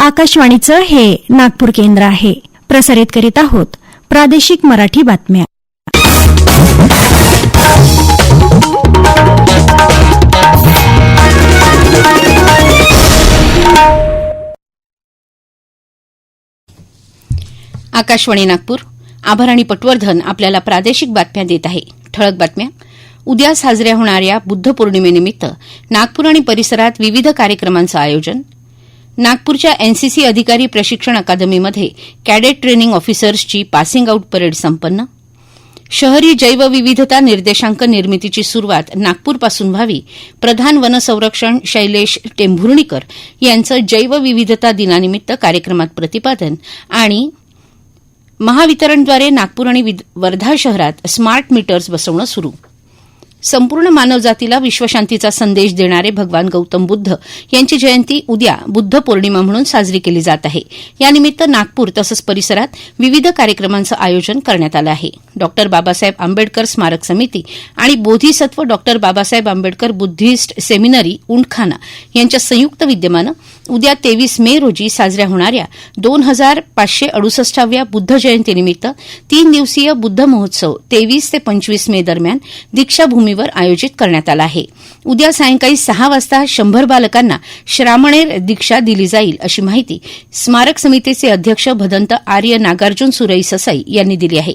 आकाशवाणीचं हे नागपूर केंद्र आहे. प्रसारित करीत आहोत प्रादेशिक मराठी बातम्या. आकाशवाणी नागपूर. आभार आणि पटवर्धन आपल्याला प्रादेशिक बातम्या देत आहे. ठळक बातम्या. उद्या साजऱ्या होणाऱ्या बुद्ध पौर्णिमेनिमित्त नागपूर आणि परिसरात विविध कार्यक्रमांचं आयोजन. नागपूरच्या एनसीसी अधिकारी प्रशिक्षण अकादमीमध्ये कॅडेट ट्रेनिंग ऑफिसर्सची पासिंग आऊट परेड संपन्न. शहरी जैवविविधता निर्देशांक निर्मितीची सुरुवात नागपूरपासून व्हावी. प्रधान वनसंरक्षण शैलेश टेंभुर्णीकर यांचं जैवविविधता दिनानिमित्त कार्यक्रमात प्रतिपादन आणि महावितरणद्वारे नागपूर आणि विद- वर्धा शहरात स्मार्ट मीटर्स बसवणं सुरू. संपूर्ण मानवजातीला विश्वशांतीचा संदेश देणारे भगवान गौतम बुद्ध यांची जयंती उद्या बुद्ध पौर्णिमा म्हणून साजरी केली जात आहे. यानिमित्त नागपूर तसंच परिसरात विविध कार्यक्रमांचं आयोजन करण्यात आलं आहे. डॉक्टर बाबासाहेब आंबेडकर स्मारक समिती आणि Bodhisattva doctor Babasaheb Ambedkar Buddhist seminary Undkhana यांच्या संयुक्त विद्यमानं उद्या तेवीस मे रोजी साजऱ्या होणाऱ्या दोन हजार पाचशे अडुसष्टाव्या बुद्ध जयंतीनिमित्त तीन दिवसीय बुद्ध महोत्सव तेवीस ते पंचवीस मे दरम्यान दीक्षाभूमी दीक्षाभूमीवर आयोजित करण्यात आला आहे. उद्या सायंकाळी सहा वाजता शंभर बालकांना श्रामणेर दीक्षा दिली जाईल अशी माहिती स्मारक समितीचे अध्यक्ष भदंत आर्य नागार्जुन सुरई ससाई यांनी दिली आहे.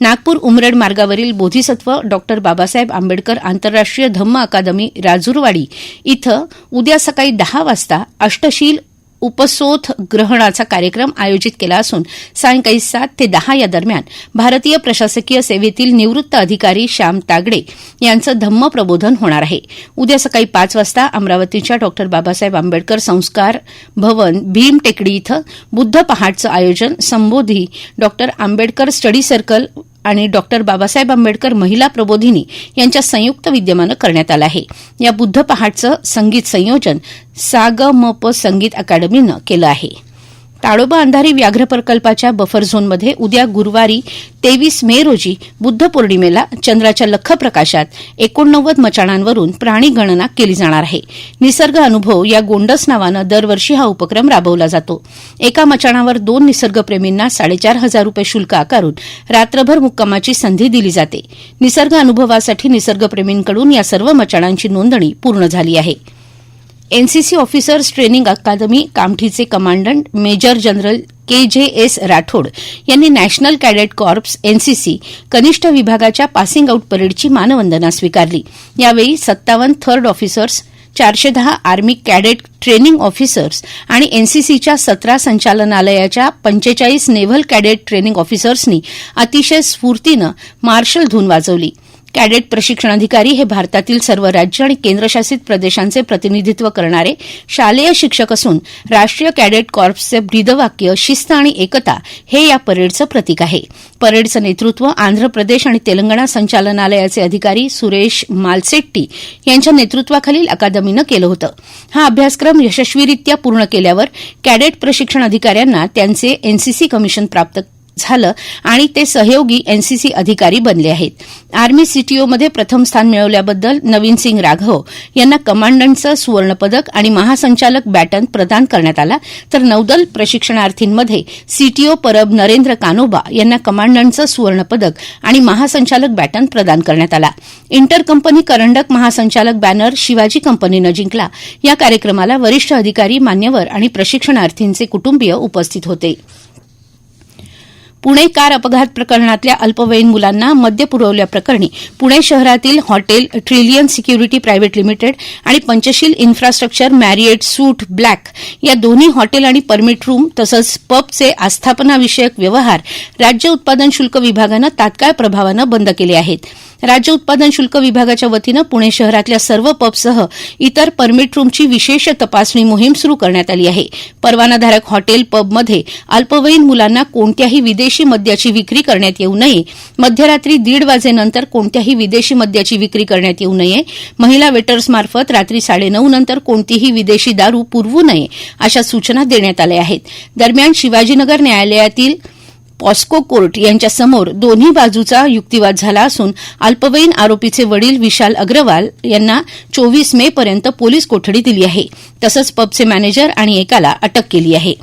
नागपूर उमरेड मार्गावरील बोधिसत्व डॉक्टर बाबासाहेब आंबेडकर आंतरराष्ट्रीय धम्म अकादमी राजूरवाडी इथं उद्या सकाळी दहा वाजता अष्टशील उपसोथ ग्रहणाचा कार्यक्रम आयोजित केला असून सायंकाळी सात ते दहा या दरम्यान भारतीय प्रशासकीय सेवेतील निवृत्त अधिकारी श्याम तागडे यांचं धम्म प्रबोधन होणार आहे. उद्या सकाळी पाच वाजता अमरावतीच्या डॉक्टर बाबासाहेब आंबेडकर संस्कार भवन भीम टेकडी इथं बुद्ध पहाटचं आयोजन. Sambodhi doctor Ambedkar study circle आणि डॉक्टर बाबासाहेब आंबेडकर महिला प्रबोधिनी यांच्या संयुक्त विद्यमानं करण्यात आलं आहे. या बुद्ध पहाटचं संगीत संयोजन सागमप संगीत अकादमीनं केलं आहे. ताडोबा अंधारी व्याघ्र प्रकल्पाच्या बफर झोनमध्ये उद्या गुरुवारी तेवीस मे रोजी बुद्ध पौर्णिमेला चंद्राच्या लख प्रकाशात एकोणनव्वद मचाणांवरून प्राणी गणना केली जाणार आहे. निसर्ग अनुभव या गोंडस नावानं दरवर्षी हा उपक्रम राबवला जातो. एका मचाणावर दोन निसर्गप्रेमींना साडेचार हजार रुपये शुल्क आकारून रात्रभर मुक्कामाची संधी दिली जाते. निसर्ग अनुभवासाठी निसर्गप्रेमींकडून या सर्व मचाणांची नोंदणी पूर्ण झाली आहे. NCC officers training academy कामठीचे commandant major general K J S Rathod यांनी नॅशनल कॅडेट कॉर्प्स एनसीसी कनिष्ठ विभागाच्या पासिंग आऊट परेडची मानवंदना स्वीकारली. यावेळी सत्तावन्न थर्ड ऑफिसर्स चारशे दहा आर्मी कॅडेट ट्रेनिंग ऑफिसर्स आणि एनसीसीच्या सतरा संचालनालयाच्या पंचेचाळीस नेव्हल कॅडेट ट्रेनिंग ऑफिसर्सनी अतिशय स्फूर्तीनं मार्शल धून वाजवली. कॅडेट प्रशिक्षण अधिकारी हे भारतातील सर्व राज्य आणि केंद्रशासित प्रदेशांचे प्रतिनिधित्व करणारे शालेय शिक्षक असून राष्ट्रीय कॅडेट कॉर्प्सचे ब्रीदवाक्य शिस्त आणि एकता हे या परेडचं प्रतीक आहे. परेडचं नेतृत्व आंध्र प्रदेश आणि तेलंगणा संचालनालयाचे अधिकारी सुरेश मालसेट्टी यांच्या नेतृत्वाखालील अकादमीनं केलं होतं. हा अभ्यासक्रम यशस्वीरित्या पूर्ण केल्यावर कॅडेट प्रशिक्षण अधिकाऱ्यांना त्यांचे एनसीसी कमिशन प्राप्त झालं आणि ते सहयोगी एनसीसी अधिकारी बनले आहेत. आर्मी सीटीओमध्ये प्रथम स्थान मिळवल्याबद्दल नवीन सिंग राघव यांना कमांडंटचं सुवर्णपदक आणि महासंचालक बॅटन प्रदान करण्यात आला. तर नौदल प्रशिक्षणार्थींमध्ये सीटीओ परब नरेंद्र कानोबा यांना कमांडंटचं सुवर्णपदक आणि महासंचालक बॅटन प्रदान करण्यात आला. इंटर कंपनी करंडक महासंचालक बॅनर शिवाजी कंपनीनं जिंकला. या कार्यक्रमाला वरिष्ठ अधिकारी मान्यवर आणि प्रशिक्षणार्थींचे कुटुंबीय उपस्थित होते. पुणे कार अपघात प्रकरणातल्या अल्पवयीन मुलांना मद्य पुरवल्याप्रकरणी पुणे शहरातील hotel trillion security private limited आणि Panchsheel infrastructure Marriott suite black या दोन्ही हॉटेल आणि परमिट रूम तसंच पबचे आस्थापनाविषयक व्यवहार राज्य उत्पादन शुल्क विभागानं तात्काळ प्रभावानं बंद केले आहेत. राज्य उत्पादन शुल्क विभागाच्या वतीनं पुणे शहरातल्या सर्व पबसह इतर परमिट रूमची विशेष तपासणी मोहीम सुरू करण्यात आली आहे. परवानाधारक हॉटेल पबमध्ये अल्पवयीन मुलांना कोणत्याही विदेशी मद्याची विक्री करण्यात येऊ नये. मध्यरात्री दीड वाजेनंतर कोणत्याही विदेशी मद्याची विक्री करण्यात येऊ नये. महिला वेटर्समार्फत रात्री साडेनऊ नंतर कोणतीही विदेशी दारू पुरवू नये अशा सूचना देण्यात आल्या आहेत. दरम्यान शिवाजीनगर न्यायालयातील पॉस्को कोर्ट यांच्यासमोर दोन्ही बाजूचा युक्तिवाद झाला असून अल्पवयीन आरोपीचे वडील विशाल अग्रवाल यांना चोवीस मे पर्यंत पोलीस कोठडी दिली आहे. तसंच पबचे मॅनेजर आणि एकाला अटक केली आहे.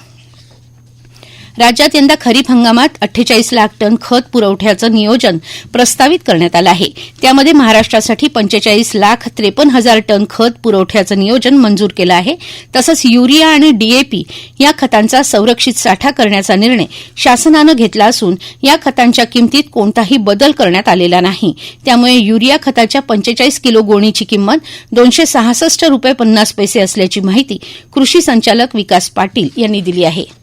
राज्यात यंदा खरीप हंगामात अठ्ठेचाळीस लाख टन खत पुरवठ्याचं नियोजन प्रस्तावित करण्यात आलं आहे. त्यामध्ये महाराष्ट्रासाठी पंचेचाळीस लाख त्रेपन्न हजार टन खत पुरवठ्याचं नियोजन मंजूर केलं आहे. तसंच युरिया आणि डीएपी या खतांचा संरक्षित साठा करण्याचा निर्णय शासनानं घेतला असून या खतांच्या किमतीत कोणताही बदल करण्यात आलेला नाही. त्यामुळे युरिया खताच्या पंचेचाळीस किलो गोणीची किंमत दोनशे सहासष्ट रुपये पन्नास पैसे असल्याची माहिती कृषी संचालक विकास पाटील यांनी दिली आहे.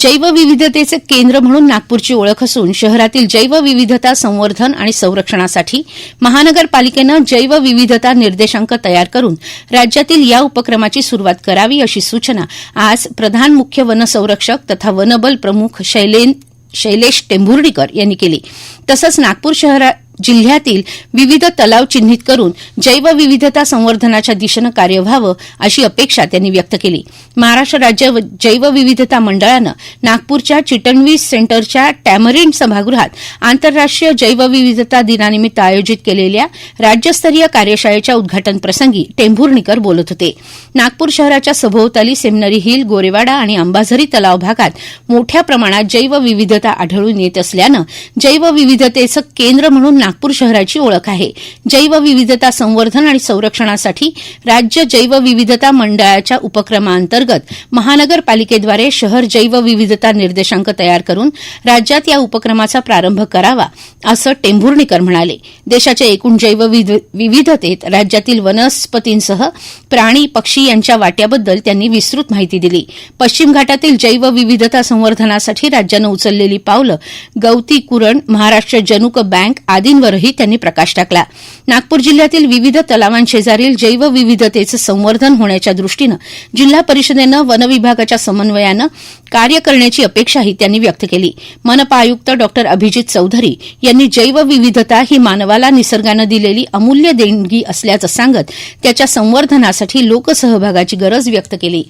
जैवविविधतेचे केंद्र म्हणून नागपूरची ओळख असून शहरातील जैवविविधता संवर्धन आणि संरक्षणासाठी महानगरपालिकेनं जैवविविधता निर्देशांक तयार करून राज्यातील या उपक्रमाची सुरुवात करावी अशी सूचना आज प्रधान मुख्य वनसंरक्षक तथा वनबल प्रमुख शैलेन शैलेश टेंभुर्डीकर यांनी केली. तसंच नागपूर शहरा जिल्ह्यातील विविध तलाव चिन्हित करून जैवविविधता संवर्धनाच्या दिशेनं कार्य व्हावं अशी अपेक्षा त्यांनी व्यक्त केली. महाराष्ट्र राज्य जैवविविधता मंडळानं नागपूरच्या चिटणवीस सेंटरच्या टॅमरिन सभागृहात आंतरराष्ट्रीय जैवविविधता दिनानिमित्त आयोजित केलेल्या राज्यस्तरीय कार्यशाळेच्या उद्घाटनप्रसंगी टेंभुर्णीकर बोलत होते. नागपूर शहराच्या सभोवताली सेमिनरी हिल गोरेवाडा आणि अंबाझरी तलाव भागात मोठ्या प्रमाणात जैवविविधता आढळून येत असल्यानं जैवविविधतेचं केंद्र म्हणून नागपूर शहराची ओळख आहे. जैवविविधता संवर्धन आणि संरक्षणासाठी राज्य जैवविविधता मंडळाच्या उपक्रमाअंतर्गत महानगरपालिकेद्वारे शहर जैवविविधता निर्देशांक तयार करून राज्यात या उपक्रमाचा प्रारंभ करावा असं टेंभुर्णीकर म्हणाले. देशाच्या एकूण जैवविविधतेत राज्यातील वनस्पतींसह प्राणी पक्षी यांच्या वाट्याबद्दल त्यांनी विस्तृत माहिती दिली. पश्चिम घाटातील जैवविविधता संवर्धनासाठी राज्यानं उचललेली पावलं गवती कुरण महाराष्ट्र जनुक बँक आदी आदींवरही त्यांनी प्रकाश टाकला. नागपूर जिल्ह्यातील विविध तलावांशेजारील जैवविविधतेचं संवर्धन होण्याच्या दृष्टीनं जिल्हा परिषदेनं वनविभागाच्या समन्वयानं कार्य करण्याची अपेक्षाही त्यांनी व्यक्त केली. मनपा आयुक्त डॉ. अभिजित चौधरी यांनी जैवविविधता ही मानवाला निसर्गानं दिलेली अमूल्य देणगी असल्याचं सांगत त्याच्या संवर्धनासाठी लोकसहभागाची गरज व्यक्त केली.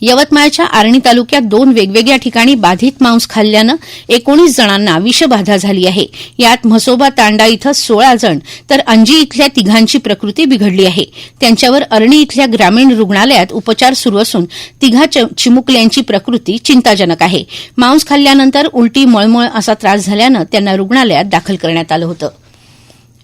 यवतमाळच्या आर्णी तालुक्यात दोन वेगवेगळ्या ठिकाणी बाधित मांस खाल्ल्यानं एकोणीस जणांना विषबाधा झाली आहे. यात म्हसोबा तांडा इथं सोळा जण तर अंजी इथल्या तिघांची प्रकृती बिघडली आहे. त्यांच्यावर अरणी इथल्या ग्रामीण रुग्णालयात उपचार सुरू असून तिघा चिमुकल्यांची प्रकृती चिंताजनक आहे. मांस खाल्ल्यानंतर उलटी मळमळ असा त्रास झाल्यानं त्यांना रुग्णालयात दाखल करण्यात आलं होतं.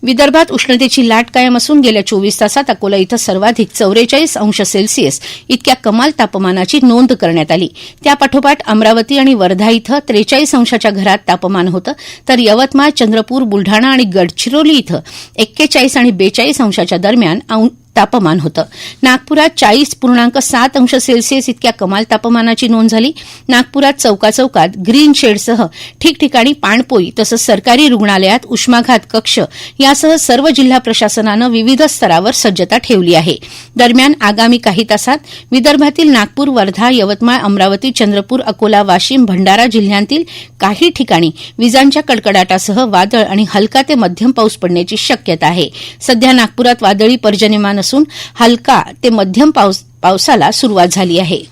विदर्भात उष्णतेची लाट कायम असून गेल्या चोवीस तासात अकोला इथं सर्वाधिक चौवेचाळीस अंश सेल्सिअस इतक्या कमाल तापमानाची नोंद करण्यात आली. त्यापाठोपाठ अमरावती आणि वर्धा इथं त्रेचाळीस अंशाच्या घरात तापमान होतं. तर यवतमाळ चंद्रपूर बुलढाणा आणि गडचिरोली इथं एक्केचाळीस आणि बेचाळीस अंशाच्या दरम्यान औं- तापमान होतं. नागपुरात चाळीस पूर्णांक सात अंश सेल्सिअस इतक्या कमाल तापमानाची नोंद झाली. नागपुरात चौकाचौकात ग्रीन शेडसह ठिकठिकाणी पाणपोई तसंच सरकारी रुग्णालयात उष्माघात कक्ष यासह सर्व जिल्हा प्रशासनानं विविध स्तरावर सज्जता ठेवली आहे. दरम्यान आगामी काही तासात विदर्भातील नागपूर वर्धा यवतमाळ अमरावती चंद्रपूर अकोला वाशिम भंडारा जिल्ह्यांतील काही ठिकाणी विजांच्या कडकडाटासह वादळ आणि हलका ते मध्यम पाऊस पडण्याची शक्यता आहे. सध्या नागपुरात वादळी पर्जन्यमान नसून हलका ते मध्यम पावस पावसाला सुरुवात झाली आहे.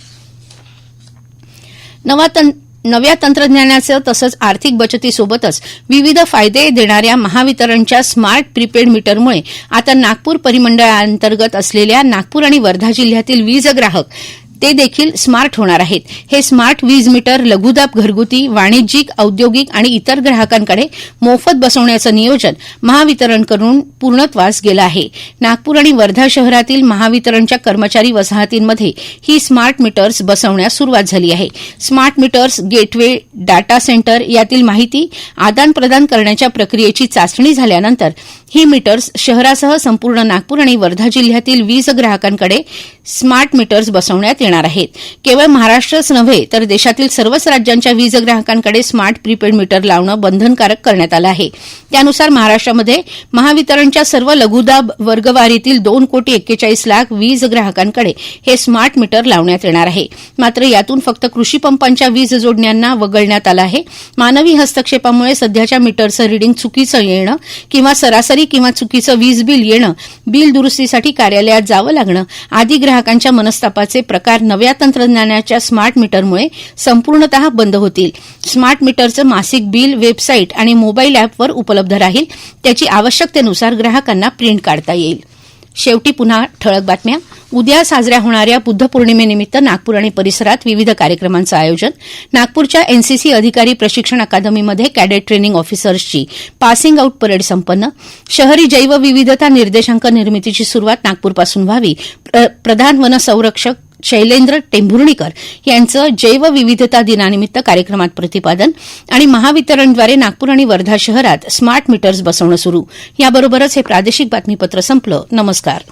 नवा तंत्र नव्या तंत्रज्ञानाचं तसंच आर्थिक बचतीसोबतच विविध फायदे देणाऱ्या महावितरणच्या स्मार्ट प्रीपेड मीटरमुळे आता नागपूर परिमंडळाअंतर्गत असलेल्या नागपूर आणि वर्धा जिल्ह्यातील वीज ग्राहक ते देखील स्मार्ट होणार आहेत. हे स्मार्ट वीज मीटर लघुदाब घरगुती वाणिज्यिक औद्योगिक आणि इतर ग्राहकांकडे मोफत बसवण्याचं नियोजन महावितरणकडून पूर्णत्वास गेलं आहे. नागपूर आणि वर्धा शहरातील महावितरणच्या कर्मचारी वसाहतींमध्ये ही स्मार्ट मीटर्स बसवण्यास सुरुवात झाली आहे. Smart meters gateway data centre यातील माहिती आदान प्रदान करण्याच्या प्रक्रियेची चाचणी झाल्यानंतर ही मीटर्स शहरासह संपूर्ण नागपूर आणि वर्धा जिल्ह्यातील वीज ग्राहकांकडे स्मार्ट मीटर्स बसवण्यात येणार आहेत. केवळ महाराष्ट्रच नव्हे तर देशातील सर्वच राज्यांच्या वीज ग्राहकांकडे स्मार्ट प्रीपेड मीटर लावणं बंधनकारक करण्यात आलं आहे. त्यानुसार महाराष्ट्रामध्ये महावितरणच्या सर्व लघुदाब वर्गवारीतील दोन कोटी एक्केचाळीस लाख वीज ग्राहकांकडे हे स्मार्ट मीटर लावण्यात येणार आहे. मात्र यातून फक्त कृषी पंपांच्या वीज जोडण्यांना वगळण्यात आलं आहे. मानवी हस्तक्षेपामुळे सध्याच्या मीटरचं रिडिंग चुकीचं येणं किंवा सरासरी किंवा चुकीचं वीज बिल येणं बिल दुरुस्तीसाठी कार्यालयात जावं लागणं आदी ग्राहकांच्या मनस्तापाचे प्रकार नव्या तंत्रज्ञानाच्या स्मार्ट मीटरमुळे संपूर्णतः बंद होतील. स्मार्ट मीटरचं मासिक बिल वेबसाईट आणि मोबाईल अॅपवर उपलब्ध राहील. त्याची आवश्यकतेनुसार ग्राहकांना प्रिंट काढता येईल. शेवटी पुन्हा ठळक बातम्या. उद्या साजऱ्या होणाऱ्या बुद्ध पौर्णिमेनिमित्त नागपूर आणि परिसरात विविध कार्यक्रमांचं आयोजन. नागपूरच्या एनसीसी अधिकारी प्रशिक्षण अकादमीमध्ये कॅडेट ट्रेनिंग ऑफिसर्सची पासिंग आऊट परेड संपन्न. शहरी जैवविविधता निर्देशांक निर्मितीची सुरुवात नागपूरपासून व्हावी. प्र- प्रधान वन संरक्षक शैलेंद्र टेंभुर्णीकर यांचं जैवविविधता दिनानिमित्त कार्यक्रमात प्रतिपादन आणि महावितरणद्वारे नागपूर आणि वर्धा शहरात स्मार्ट मीटर्स बसवणं सुरू. याबरोबरच हे प्रादेशिक बातमीपत्र संपलं. नमस्कार.